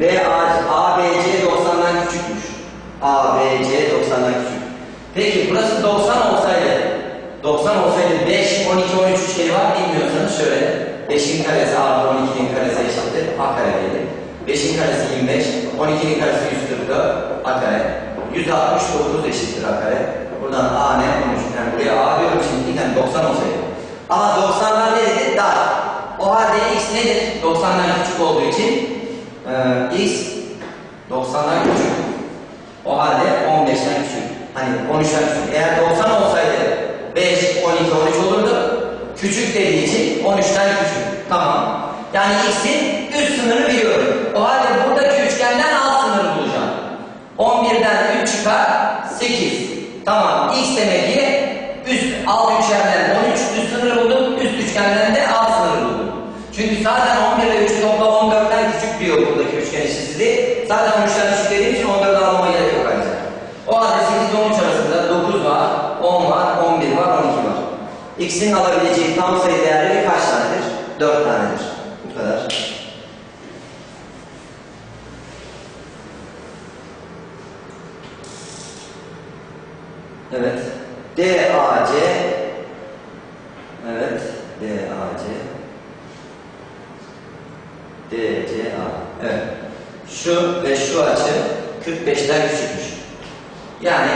B, A, A, B, C 90'dan küçükmüş. A, B, C 90'dan küçük. Peki burası 90 olsaydı, 90 olsaydı 5, 12, 13 üçgeni var bilmiyorsanız şöyle. 5'in karesi artı 12'nin karesi eşittir. A kare diyelim. 5'in karesi 25, 12'nin karesi 144, A kare. 169 eşittir A kare. Buradan A ne 13. Yani buraya A diyorum şimdi yani 90 olsaydı. Ama 90'dan ne dedi? Dar. O halde x nedir? 90'dan küçük olduğu için ee, x 90'dan küçük. O halde 15'ten küçük. Hani 13'ten küçük. Eğer 90 olsaydı 5, 12, 13 olurdu. Küçük dediği için 13'ten küçük. Tamam. Yani x'in üst sınırını biliyorum. O halde buradaki üçgenden alt sınırı bulacağım. 11'den 3 çıkar 8. Tamam. X demek ki üst alt üçgenden X'in alabileceği tam sayı değerleri kaç tanedir? 4 tanedir. Bu kadar. Evet. DAC Evet. DAC DCA Evet. Şu ve şu açı 45'ten küçükmüş. Yani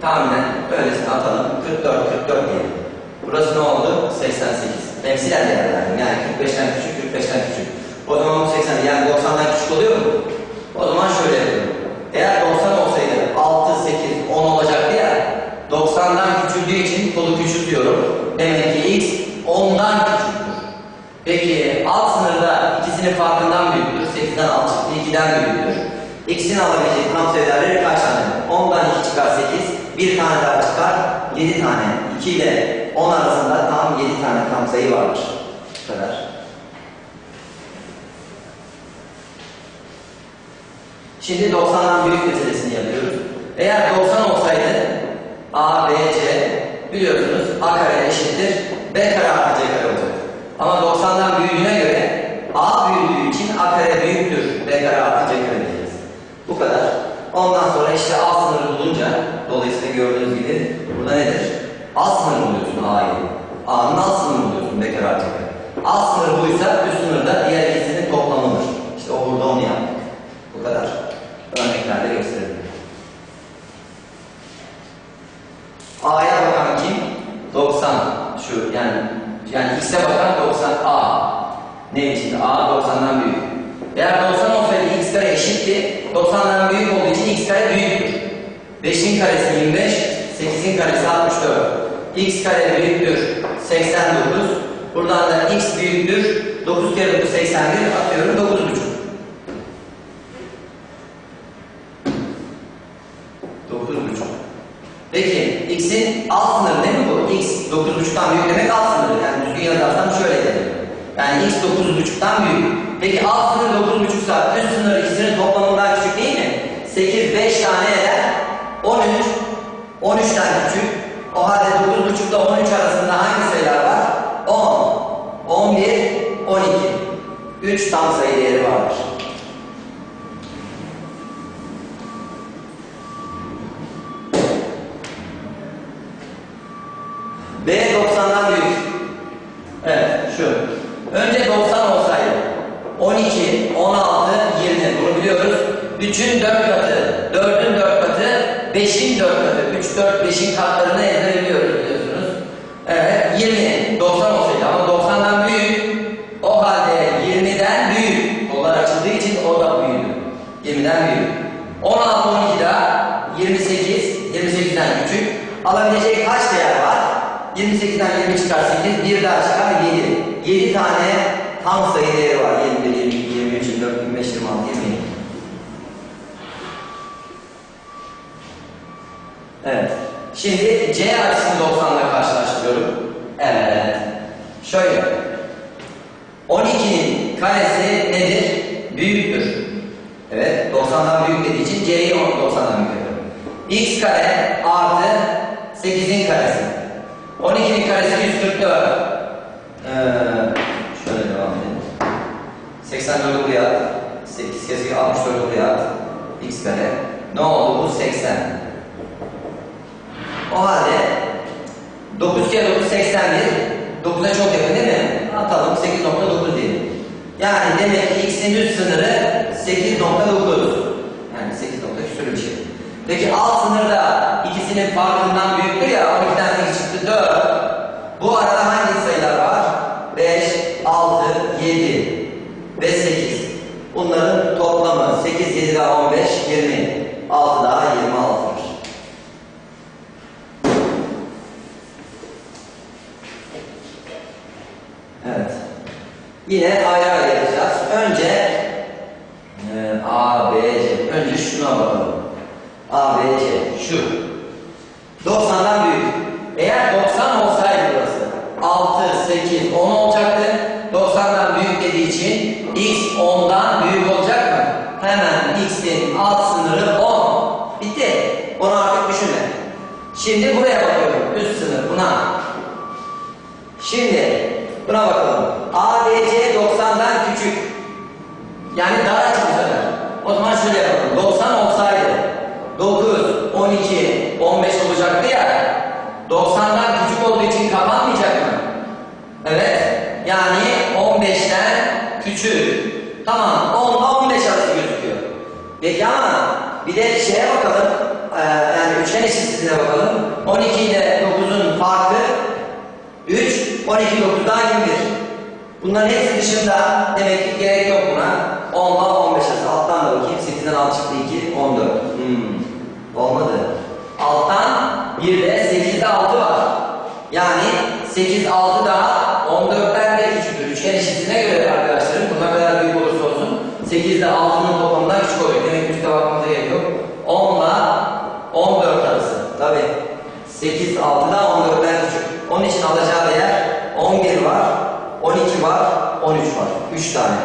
tahminen öylesine atalım. 44, 44 diyelim. Burası ne oldu? 88. Temsilen değerlendim. Yani 45'ten küçük, 45'ten küçük. O zaman bu 80, yani 90'dan küçük oluyor mu? O zaman şöyle yapıyorum. Eğer 90 olsaydı 6, 8, 10 olacaktı ya 90'dan küçüldüğü için kolu küçültüyorum. Demek ki x 10'dan küçüktür. Peki alt sınırda ikisinin farkından büyüktür. 8'den alt çıktı, 2'den büyüktür. X'in alabileceği tam sayıları kaç tane? 10'dan 2 çıkar 8, bir tane daha çıkar 7 tane. 2 ile 10 arasında tam 7 tane tam sayı vardır. Bu kadar. Şimdi 90'dan büyük meselesini yapıyoruz. Eğer 90 olsaydı A, B, C biliyorsunuz A kare eşittir B kare artı C kare olacak. Ama 90'dan büyüdüğüne göre A büyüdüğü için A kare büyüktür B kare artı C kare diyeceğiz. Bu kadar. Ondan sonra işte A sınırı bulunca dolayısıyla gördüğünüz gibi burada nedir? A sınırı buluyorsun A'yı. A'nın alt sınırını buluyorsun B kare artı C kare. Alt sınırı buysa üst sınırı da diğer ikisinin toplamıdır. İşte o burada onu yaptık. Bu kadar. Örneklerle gösterelim. A'ya bakan kim? 90. Şu yani yani X'e bakan 90 A. Ne için? A 90'dan büyük. Eğer 90 olsaydı X kare eşitti. 90'dan büyük olduğu için X kare büyüktür. 5'in karesi 25, 8'in karesi 64. X kare büyüktür 89. Buradan da X büyüktür. 9 kere 9 81 atıyorum 9,5. 9,5. Peki x'in alt sınırı değil mi bu? x 9,5'tan büyük demek alt sınırı. Yani düzgün yazarsam şöyle derim. Yani x 9,5'tan büyük. Peki alt sınır 9,5 sa üst sınır ikisinin toplamından küçük değil mi? 8 5 tane eder. 13 13'ten küçük. O halde 9,5 ile 13 arasında hangi sayılar var? 10 11 12 3 tam sayı değeri vardır. B 90'dan büyük. Evet şu. Önce 90 olsaydı 12, 16, 20 bunu biliyoruz. 3'ün 4 katı, 4'ün 4 katı, 5'in 4 katı. 3, 4, 5'in katlarını biliyoruz biliyorsunuz. Evet 20, 90 olsaydı ama 90'dan büyük. O halde 20'den büyük. Kollar açıldığı için o da büyüdü. 20'den büyük. 16, 12 daha 28, 28'den küçük. Alabileceği kaç değer var? 28'den 20 çıkar 8, bir daha çıkar 7. 7 tane tam sayı değeri var. 21, 22, 23, 24, 25, 26, 27. Evet. Şimdi C açısını 90 ile karşılaştırıyorum. Evet. Şöyle. 12'nin karesi nedir? Büyüktür. Evet. 90'dan büyük dediği için C'yi 90'dan büyük yapıyorum. X kare artı 8'in karesi. 12'nin karesi 144. Ee, şöyle devam edelim. 84'ü buraya at. 8 kez 64'ü buraya at. X kare. Ne oldu bu? 80. O halde 9 kere 9 81. 9'a çok yakın değil mi? Atalım 8.9 diyelim. Yani demek ki x'in üst sınırı 8.9. Yani 8 nokta bir şey. Peki alt sınırda ikisinin farkından büyüktür ya 12'den 8 çıktı 4. Bu arada hangi sayılar var? 5, 6, 7 ve 8. Bunların toplamı 8, 7 daha 15, 20. 6 daha 26'dır. Evet. Yine ayrı ayrı yapacağız. Önce e, A, B, C. Önce şuna bakalım. A, B, C. Şu. 90'dan büyük. Eğer 90 olsaydı burası 6, 8, 10 olacaktı. 90'dan büyük dediği için X 10'dan büyük olacak mı? Hemen X'in alt sınırı 10. Bitti. Onu artık düşünme. Şimdi buraya bakıyorum. Üst sınır buna. Şimdi buna bakalım. ABC 90'dan küçük. Yani daha sefer. O zaman şöyle yapalım. 90 olsaydı 9, 12, 15 olacaktı ya. 90'dan küçük olduğu için kapanmayacak mı? Evet. Yani 15'ten küçük. Tamam. 10 ile 15 arası gözüküyor. Peki ama bir de şeye bakalım. Ee, yani üçgen eşitsizliğine bakalım. 12 ile 9'un farkı 3, 12, 9 daha 21. Bunların hepsi dışında demek ki gerek yok buna. 10 ile 15 arası. Alttan da bakayım. 8'den 6 çıktı 2, 14. Hmm. Olmadı. Alttan 1 de 8'de 6 var. Yani 8, 6 daha 14'ten de küçüktür. Üçgen eşitliğine göre arkadaşlarım bu ne kadar büyük olursa olsun 8 ile 6'nın toplamından küçük oluyor. Demek üstte bakmamıza gerek yok. 10 ile 14 arası. Tabi. 8, 6'da 14'ten küçük. Onun için alacağı değer 11 var, 12 var, 13 var. 3 tane.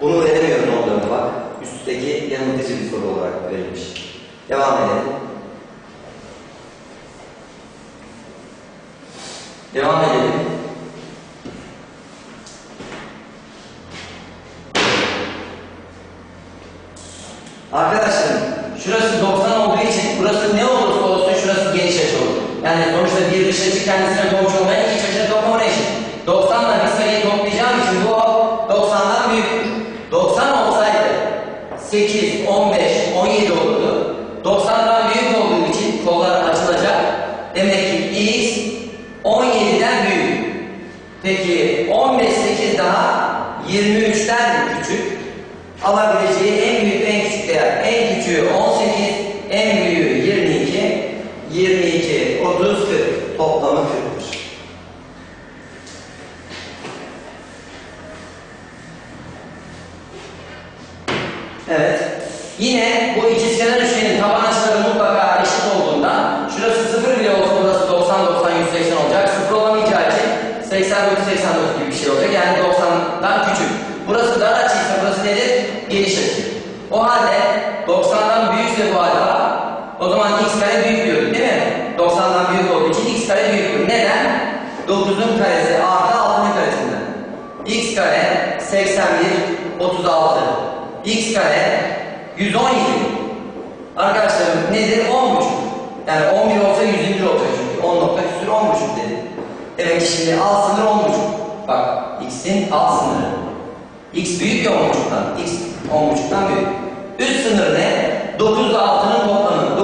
Bunu veremiyorum 14'e bak. Yanıltıcı bir soru olarak verilmiş. Devam edelim. Devam edelim. Arkadaşlarım, şurası 90 olduğu için burası ne olursa olsun şurası geniş açı olur. Yani sonuçta bir dış açı kendisine komşu olmayan iki iç açının toplamına eşit. 90 ile bir sayıyı toplayacağım için bu 90'dan büyüktür. 90 olsaydı 8, 15, 17 olurdu. 90'dan büyük olduğu için kollar açılacak. Demek ki x 17'den büyük. Peki 15, 8 daha 23'ten küçük. Alabileceği en büyük en küçük değer. En küçüğü 18, en büyüğü 22, 22, 30, 40. Toplamı 40'tır. Evet. Yine bu ikizkenar üçgenin taban açıları mutlaka eşit olduğundan şurası 0 bile olsa burası 90 90 180 olacak. 0 olamayacağı için 89 89 gibi bir şey olacak. Yani 90'dan küçük. Burası dar açıysa burası nedir? Geniş açı. O halde 90'dan büyükse bu alfa o zaman x kare büyük diyoruz değil mi? 90'dan büyük olduğu için x kare büyüktür. Neden? 9'un karesi artı 6'nın karesinden. x kare 81 36 x kare 117 Arkadaşlarım nedir? 10 buçuk. Yani 11 olsa 121 olacak çünkü. 10 nokta küsur 10 buçuk dedi. Demek ki şimdi alt sınır 10 buçuk. Bak x'in alt sınırı. x büyük ya 10 buçuktan. x 10 buçuktan büyük. Üst sınır ne? 9 ile 6'nın toplamı.